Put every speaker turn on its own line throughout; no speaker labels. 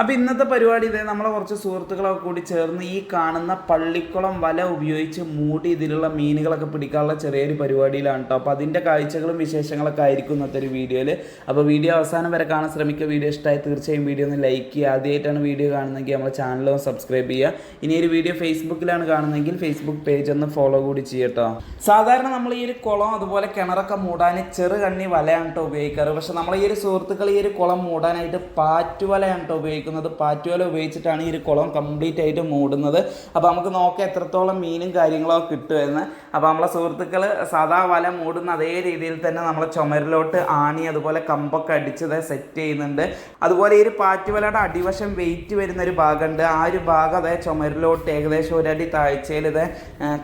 അപ്പോൾ ഇന്നത്തെ പരിപാടി ഇതേ നമ്മളെ കുറച്ച് സുഹൃത്തുക്കളൊക്കെ കൂടി ചേർന്ന് ഈ കാണുന്ന പള്ളിക്കുളം വല ഉപയോഗിച്ച് മൂടി ഇതിലുള്ള മീനുകളൊക്കെ പിടിക്കാനുള്ള ചെറിയൊരു പരിപാടിയിലാണ് കേട്ടോ അപ്പോൾ അതിന്റെ കാഴ്ചകളും വിശേഷങ്ങളൊക്കെ ആയിരിക്കും ഇന്നത്തെ ഒരു വീഡിയോയിൽ അപ്പോൾ വീഡിയോ അവസാനം വരെ കാണാൻ ശ്രമിക്കുക. വീഡിയോ ഇഷ്ടമായി തീർച്ചയായും വീഡിയോ ഒന്ന് ലൈക്ക് ചെയ്യുക. ആദ്യമായിട്ടാണ് വീഡിയോ കാണുന്നതെങ്കിൽ നമ്മുടെ ചാനൽ ഒന്ന് സബ്സ്ക്രൈബ് ചെയ്യുക. ഇനി ഒരു വീഡിയോ ഫേസ്ബുക്കിലാണ് കാണുന്നതെങ്കിൽ ഫേസ്ബുക്ക് പേജ് ഒന്ന് ഫോളോ കൂടി ചെയ്യട്ടോ സാധാരണ നമ്മൾ ഈ ഒരു കുളം അതുപോലെ കിണറൊക്കെ മൂടാൻ ചെറുകണ്ണി വലയാണ് കേട്ടോ ഉപയോഗിക്കാറ്. പക്ഷെ നമ്മൾ ഈ ഒരു സുഹൃത്തുക്കൾ ഈ ഒരു കുളം മൂടാനായിട്ട് പാറ്റുവലയാണ് കേട്ടോ ഉപയോഗിക്കുന്നത്. പാറ്റുവല ഉപയോഗിച്ചിട്ടാണ് ഈ ഒരു കുളം കംപ്ലീറ്റ് ആയിട്ട് മൂടുന്നത്. അപ്പോൾ നമുക്ക് നോക്കാം എത്രത്തോളം മീനും കാര്യങ്ങളോ കിട്ടുമെന്ന്. അപ്പോൾ നമ്മളെ സുഹൃത്തുക്കൾ സാധാ വല മൂടുന്ന അതേ രീതിയിൽ തന്നെ നമ്മളെ ചുമരിലോട്ട് ആണി അതുപോലെ കമ്പൊക്കെ അടിച്ചത് സെറ്റ് ചെയ്യുന്നുണ്ട്. അതുപോലെ ഈ ഒരു പാറ്റുവലയുടെ അടിവശം വെയിറ്റ് വരുന്ന ഒരു ഭാഗമുണ്ട്. ആ ഒരു ഭാഗം അതേ ചുമരിലോട്ട് ഏകദേശം ഒരടി താഴ്ചയിൽ ഇത്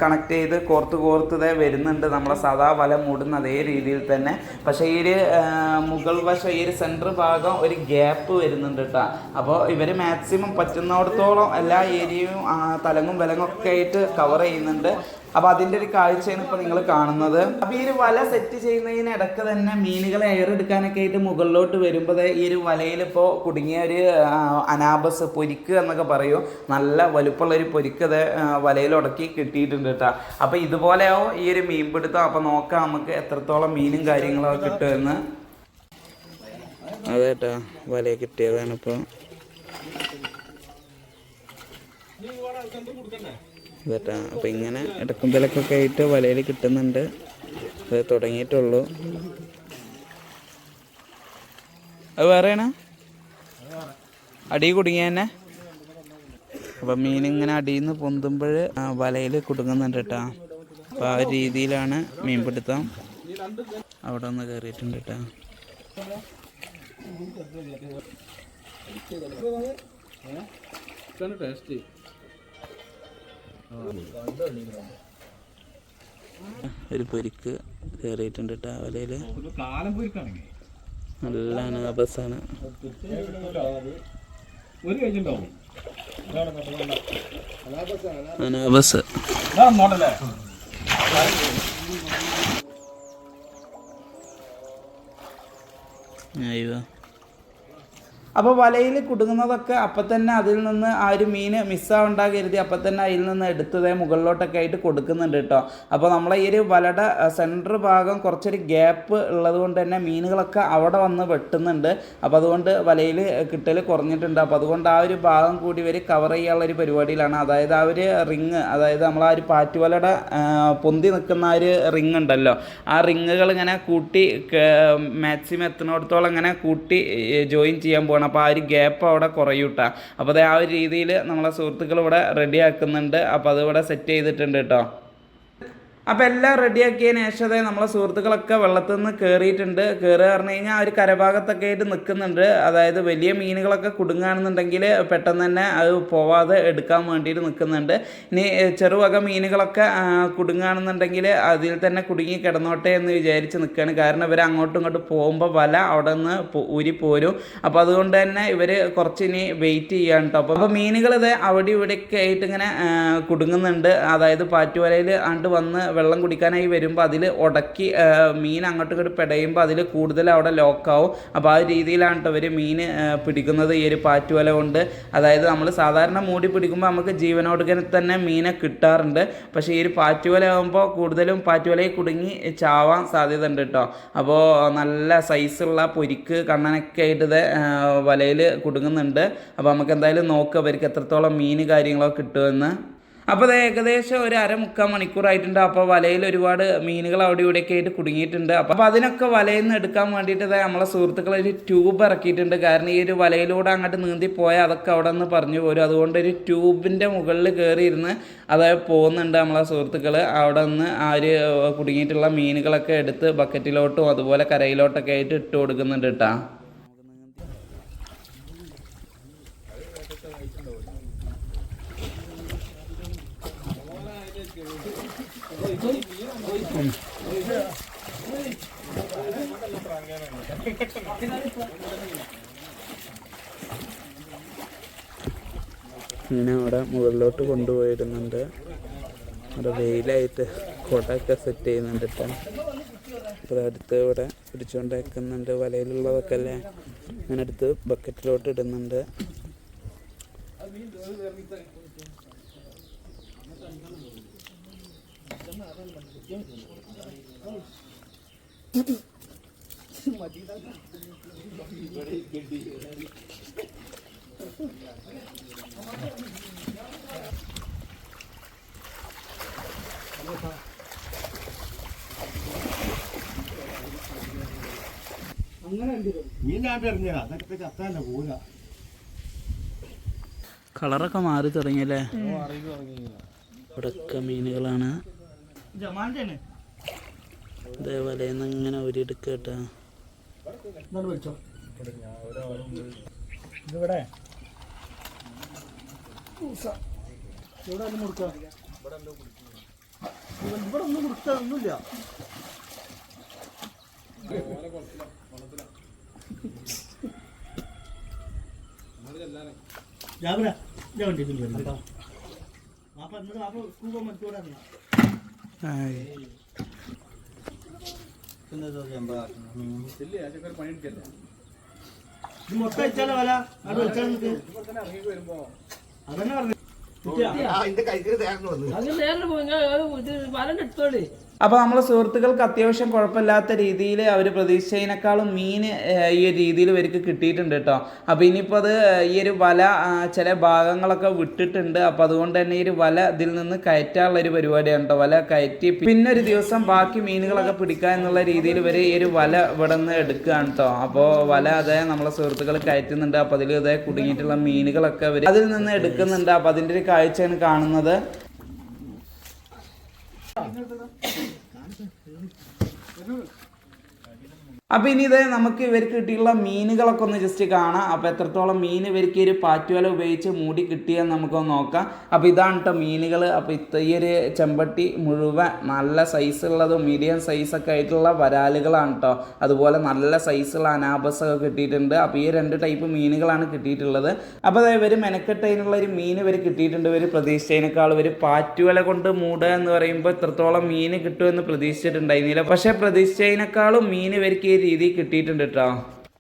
കണക്ട് ചെയ്ത് കോർത്ത് കോർത്ത് ഇതേ വരുന്നുണ്ട് നമ്മളെ സാധാ വല മൂടുന്ന അതേ രീതിയിൽ തന്നെ. പക്ഷേ ഈ ഒരു മുകൾ വശം ഈ ഒരു സെന്റർ ഭാഗം ഒരു ഗ്യാപ്പ് വരുന്നുണ്ട് കേട്ടോ അപ്പോൾ ഇവർ മാക്സിമം പറ്റുന്നിടത്തോളം എല്ലാ ഏരിയയും തലങ്ങും വിലങ്ങും ഒക്കെ ആയിട്ട് കവർ ചെയ്യുന്നുണ്ട്. അപ്പോൾ അതിന്റെ ഒരു കാഴ്ചയാണ് ഇപ്പോൾ നിങ്ങൾ കാണുന്നത്. അപ്പോൾ ഈ ഒരു വല സെറ്റ് ചെയ്യുന്നതിനിടക്ക് തന്നെ മീനുകളെ എയറെടുക്കാനൊക്കെ ആയിട്ട് മുകളിലോട്ട് വരുമ്പോൾ ഈ ഒരു വലയിൽ ഇപ്പോൾ കുടുങ്ങിയ ഒരു അനാബസ് പൊരിക്ക് എന്നൊക്കെ പറയും. നല്ല വലുപ്പമുള്ള ഒരു പൊരിക്ക് അത് വലയിൽ ഉടക്കി കിട്ടിയിട്ടുണ്ട് കേട്ടോ. അപ്പോൾ ഇതുപോലെയാവും ഈ ഒരു മീൻ പിടുത്തം. അപ്പോൾ നോക്കാം നമുക്ക് എത്രത്തോളം മീനും കാര്യങ്ങളൊക്കെ കിട്ടുമെന്ന്. അതെ കേട്ടോ വല കിട്ടിയതാണ് ഇപ്പോൾ. അതേട്ടാ അപ്പം ഇങ്ങനെ ഇടക്കുമ്പലക്കൊക്കെ ആയിട്ട് വലയിൽ കിട്ടുന്നുണ്ട്. അത് തുടങ്ങിയിട്ടുള്ളൂ. അത് വേറെയാണ് അടി കുടുങ്ങിയ തന്നെ അപ്പം മീനിങ്ങനെ അടിയിൽ നിന്ന് പൊന്തുമ്പോൾ വലയിൽ കുടുങ്ങുന്നുണ്ട് കേട്ടോ അപ്പോൾ ആ രീതിയിലാണ് മീൻപിടുത്തം. അവിടെ ഒന്ന് കയറിയിട്ടുണ്ട് കേട്ടോ ഒരു പൊരിക്ക് കയറിയിട്ടുണ്ട് കേട്ടോ വലയിൽ
കാലം പോയിരിക്കാണെങ്കിൽ
നല്ല അനാബസാണ് അനാബസ്
നോട്ടല്ലേ
അയ്യോ അപ്പോൾ വലയിൽ കുടുങ്ങുന്നതൊക്കെ അപ്പം തന്നെ അതിൽ നിന്ന് ആ ഒരു മീൻ മിസ്സാവണ്ടാ കരുതി അപ്പം തന്നെ അതിൽ നിന്ന് എടുത്തത് മുകളിലോട്ടൊക്കെ ആയിട്ട് കൊടുക്കുന്നുണ്ട് കേട്ടോ അപ്പോൾ നമ്മളെ ഈ ഒരു വലയുടെ സെന്റർ ഭാഗം കുറച്ചൊരു ഗ്യാപ്പ് ഉള്ളത് കൊണ്ട് തന്നെ മീനുകളൊക്കെ അവിടെ വന്ന് വെട്ടുന്നുണ്ട്. അപ്പോൾ അതുകൊണ്ട് വലയിൽ കിട്ടൽ കുറഞ്ഞിട്ടുണ്ട്. അപ്പോൾ അതുകൊണ്ട് ആ ഒരു ഭാഗം കൂടി ഇവർ കവർ ചെയ്യാനുള്ള ഒരു പരിപാടിയിലാണ്. അതായത് ആ ഒരു റിങ് അതായത് നമ്മൾ ആ ഒരു പാറ്റുവലയുടെ വലയുടെ പൊന്തി നിൽക്കുന്ന ആ ഒരു റിങ് ഉണ്ടല്ലോ. ആ റിങ്ങുകൾ ഇങ്ങനെ കൂട്ടി മാക്സിമം എത്തുന്നിടത്തോളം ഇങ്ങനെ കൂട്ടി ജോയിൻ ചെയ്യാൻ പോകണം അപ്പോൾ ആ ഒരു ഗ്യാപ്പ് അവിടെ കുറയൂട്ടാ അപ്പോൾ അത് ആ ഒരു രീതിയിൽ നമ്മളെ സുഹൃത്തുക്കൾ ഇവിടെ റെഡി ആക്കുന്നുണ്ട്. അപ്പോൾ അത് ഇവിടെ സെറ്റ് ചെയ്തിട്ടുണ്ട് കേട്ടോ അപ്പോൾ എല്ലാം റെഡിയാക്കിയ ശേഷം നമ്മളെ സുഹൃത്തുക്കളൊക്കെ വെള്ളത്തിൽ നിന്ന് കയറിയിട്ടുണ്ട് കയറുക പറഞ്ഞു കഴിഞ്ഞാൽ ഒരു കരഭാഗത്തൊക്കെ ആയിട്ട് നിൽക്കുന്നുണ്ട്. അതായത് വലിയ മീനുകളൊക്കെ കുടുങ്ങുകയാണെന്നുണ്ടെങ്കിൽ പെട്ടെന്ന് തന്നെ അത് പോവാതെ എടുക്കാൻ വേണ്ടിയിട്ട് നിൽക്കുന്നുണ്ട്. ഇനി ചെറുവക മീനുകളൊക്കെ കുടുങ്ങുകയാണെന്നുണ്ടെങ്കിൽ അതിൽ തന്നെ കുടുങ്ങി കിടന്നോട്ടെ എന്ന് വിചാരിച്ച് നിൽക്കുകയാണ്. കാരണം ഇവർ അങ്ങോട്ടും ഇങ്ങോട്ടും പോകുമ്പോൾ വല അവിടെ നിന്ന് ഊരി പോരും. അപ്പോൾ അതുകൊണ്ട് തന്നെ ഇവർ കുറച്ച് ഇനി വെയിറ്റ് ചെയ്യാണ് കേട്ടോ അപ്പോൾ മീനുകൾ ഇത് അവിടെ ഇവിടെയൊക്കെ ആയിട്ട് ഇങ്ങനെ കുടുങ്ങുന്നുണ്ട്. അതായത് പാറ്റുവലയിൽ ആണ്ട് വന്ന് വെള്ളം കുടിക്കാനായി വരുമ്പോൾ അതിൽ ഉടക്കി മീൻ അങ്ങോട്ടും ഇങ്ങോട്ട് പിടയുമ്പോൾ അതിൽ കൂടുതൽ അവിടെ ലോക്കാവും അപ്പോൾ ആ രീതിയിലാണ് കേട്ടോ ഇവർ മീൻ പിടിക്കുന്നത് ഈ ഒരു പാറ്റുവല കൊണ്ട്. അതായത് നമ്മൾ സാധാരണ മൂടി പിടിക്കുമ്പോൾ നമുക്ക് ജീവനോടുകനെ തന്നെ മീനെ കിട്ടാറുണ്ട്. പക്ഷേ ഈ ഒരു പാറ്റുവല ആകുമ്പോൾ കൂടുതലും പാറ്റുവലയിൽ കുടുങ്ങി ചാവാൻ സാധ്യത ഉണ്ട് കേട്ടോ അപ്പോൾ നല്ല സൈസുള്ള പൊരിക്ക് കണ്ണനൊക്കെ ആയിട്ട് ഇത് വലയിൽ കുടുങ്ങുന്നുണ്ട്. അപ്പോൾ നമുക്ക് എന്തായാലും നോക്കുക അവർക്ക് എത്രത്തോളം മീൻ കാര്യങ്ങളോ കിട്ടുമെന്ന്. അപ്പോൾ അത് ഏകദേശം ഒരു അര മുക്കാൽ മണിക്കൂറായിട്ടുണ്ട് അപ്പോൾ വലയിൽ ഒരുപാട് മീനുകൾ അവിടെ ഇവിടെയൊക്കെ ആയിട്ട് കുടുങ്ങിയിട്ടുണ്ട്. അപ്പോൾ അതിനൊക്കെ വലയിൽ നിന്ന് എടുക്കാൻ വേണ്ടിയിട്ട് നമ്മളെ സുഹൃത്തുക്കൾ ഒരു ട്യൂബ് ഇറക്കിയിട്ടുണ്ട്. കാരണം ഈ ഒരു വലയിലൂടെ അങ്ങോട്ട് നീന്തി പോയാൽ അതൊക്കെ അവിടെ നിന്ന് പറഞ്ഞു പോരും. അതുകൊണ്ട് ഒരു ട്യൂബിന്റെ മുകളിൽ കയറിയിരുന്ന് അതായത് പോകുന്നുണ്ട് നമ്മളെ സുഹൃത്തുക്കൾ അവിടെ നിന്ന് ആ ഒരു കുടുങ്ങിയിട്ടുള്ള മീനുകളൊക്കെ എടുത്ത് ബക്കറ്റിലോട്ടും അതുപോലെ കരയിലോട്ടൊക്കെ ആയിട്ട് ഇട്ട് കൊടുക്കുന്നുണ്ട് കേട്ടോ ഇങ്ങനെ അവിടെ മുകളിലോട്ട് കൊണ്ടുപോയിരുന്നുണ്ട്. അവിടെ വെയിലായിട്ട് കുടയൊക്കെ സെറ്റ് ചെയ്യുന്നുണ്ട് കേട്ടോ അപ്പോൾ അടുത്ത് ഇവിടെ പിടിച്ചുകൊണ്ട് വെക്കുന്നുണ്ട് വലയിലുള്ളതൊക്കെ അല്ലേ? അങ്ങനെ എടുത്ത് ബക്കറ്റിലോട്ട് ഇടുന്നുണ്ട്.
പോല
കളറൊക്കെ മാറി തുടങ്ങിയല്ലേ? ഇവിടൊക്കെ മീനുകളാണ്. ഇതേപോലെ ഇങ്ങനെ ഒരിടുക്ക കേട്ടോ
ഇതിവിടെ? ഇവിടെ ഒന്നും മുറുക്ക ഇവിടെ ഒന്നും മുറുക്ക ഒന്നുമില്ല രാവിലെ ഞാൻ വണ്ടി വരുന്നു വാപ്പ എന്നിട്ട് വാപ്പ സ്കൂൾ ഇത് മൊത്തം വെച്ചാലോ വല? അത് വെച്ചാൽ അതന്നെ പറഞ്ഞു
അത് നേരിട്ട് പോയി നിങ്ങൾ ഇത് വലം എടുത്തോളി
അപ്പോൾ നമ്മളെ സുഹൃത്തുക്കൾക്ക് അത്യാവശ്യം കുഴപ്പമില്ലാത്ത രീതിയിൽ അവർ പ്രതീക്ഷിച്ചതിനേക്കാളും മീൻ ഈ ഒരു രീതിയിൽ ഇവർക്ക് കിട്ടിയിട്ടുണ്ട് കേട്ടോ അപ്പോൾ ഇനിയിപ്പോൾ അത് ഈ ഒരു വല ചില ഭാഗങ്ങളൊക്കെ വിട്ടിട്ടുണ്ട്. അപ്പോൾ അതുകൊണ്ട് തന്നെ ഈ ഒരു വല ഇതിൽ നിന്ന് കയറ്റാനുള്ള ഒരു പരിപാടിയാണ് കേട്ടോ വല കയറ്റി പിന്നെ ഒരു ദിവസം ബാക്കി മീനുകളൊക്കെ പിടിക്കുക എന്നുള്ള രീതിയിൽ ഇവർ ഈ ഒരു വല ഇവിടെ നിന്ന് എടുക്കുകയാണ് കേട്ടോ അപ്പോൾ വല അതേ നമ്മളെ സുഹൃത്തുക്കൾ കയറ്റുന്നുണ്ട്. അപ്പോൾ അതിൽ ഇതേ കുടുങ്ങിയിട്ടുള്ള മീനുകളൊക്കെ അവർ അതിൽ നിന്ന് എടുക്കുന്നുണ്ട്. അപ്പോൾ അതിന്റെ ഒരു കാഴ്ചയാണ് കാണുന്നത്. 그거를 അപ്പോൾ ഇനി ഇത് നമുക്ക് ഇവർക്ക് കിട്ടിയുള്ള മീനുകളൊക്കെ ഒന്ന് ജസ്റ്റ് കാണാം. അപ്പോൾ എത്രത്തോളം മീൻ ഇവർക്ക് ഒരു പാറ്റുവല ഉപയോഗിച്ച് മൂടി കിട്ടിയെന്ന് നമുക്കൊന്ന് നോക്കാം. അപ്പോൾ ഇതാണ് കേട്ടോ മീനുകൾ അപ്പോൾ ഇത്ത ഈ ഒരു ചെമ്പട്ടി മുഴുവൻ നല്ല സൈസ് ഉള്ളതും മീഡിയം സൈസൊക്കെ ആയിട്ടുള്ള വരാലുകളാണ് കേട്ടോ അതുപോലെ നല്ല സൈസുള്ള അനാബസ് ഒക്കെ കിട്ടിയിട്ടുണ്ട്. അപ്പോൾ ഈ രണ്ട് ടൈപ്പ് മീനുകളാണ് കിട്ടിയിട്ടുള്ളത്. അപ്പോൾ അതായത് ഇവർ മെനക്കെട്ടതിനുള്ള ഒരു മീൻ ഇവർ കിട്ടിയിട്ടുണ്ട്. ഇവർ പ്രതീക്ഷിച്ചതിനേക്കാൾ ഇവർ പാറ്റുവല കൊണ്ട് മൂടുക എന്ന് പറയുമ്പോൾ എത്രത്തോളം മീൻ കിട്ടുമെന്ന് പ്രതീക്ഷിച്ചിട്ടുണ്ടായിരുന്നില്ല. പക്ഷേ പ്രതീക്ഷിച്ചതിനേക്കാളും മീൻ ഇവർക്ക് ഈ രീതി കിട്ടിയിട്ടുണ്ട് കേട്ടോ